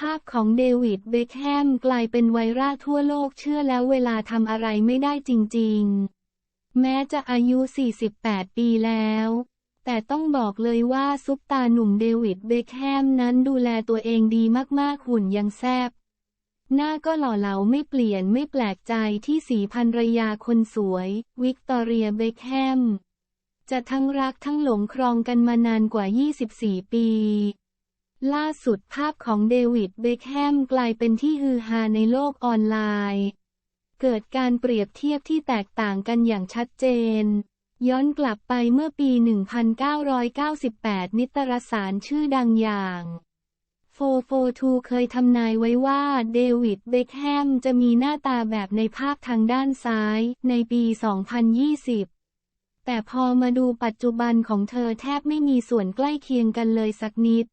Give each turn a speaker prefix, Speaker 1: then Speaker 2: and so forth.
Speaker 1: ภาพของเดวิดเบคแฮมกลายเป็นไวรัลทั่วโลกเชื่อแล้วเวลาทำอะไรไม่ได้จริงๆ แม้จะอายุ 48 ปีแล้ว แต่ต้องบอกเลยว่าซุปตาหนุ่มเดวิดเบคแฮมนั้นดูแลตัวเองดีมากๆหุ่นยังแซบหน้าก็หล่อเหลาไม่เปลี่ยนไม่แปลกใจที่สีพันรยาคนสวย วิกตอเรียเบคแฮมจะทั้งรักทั้งหลงครองกันมานานกว่า 24 ปี ล่าสุดภาพของเดวิดเบคแฮมกลายเป็นที่ฮือฮาในโลกออนไลน์ เกิดการเปรียบเทียบที่แตกต่างกันอย่างชัดเจน ย้อนกลับไปเมื่อปี 1998 นิตรสารชื่อดังอย่าง442เคยทำนายไว้ว่าเดวิดเบคแฮมจะมีหน้าตาแบบในภาพทางด้านซ้ายในปี 2020 แต่พอมาดูปัจจุบันของเธอแทบไม่มีส่วนใกล้เคียงกันเลยสักนิด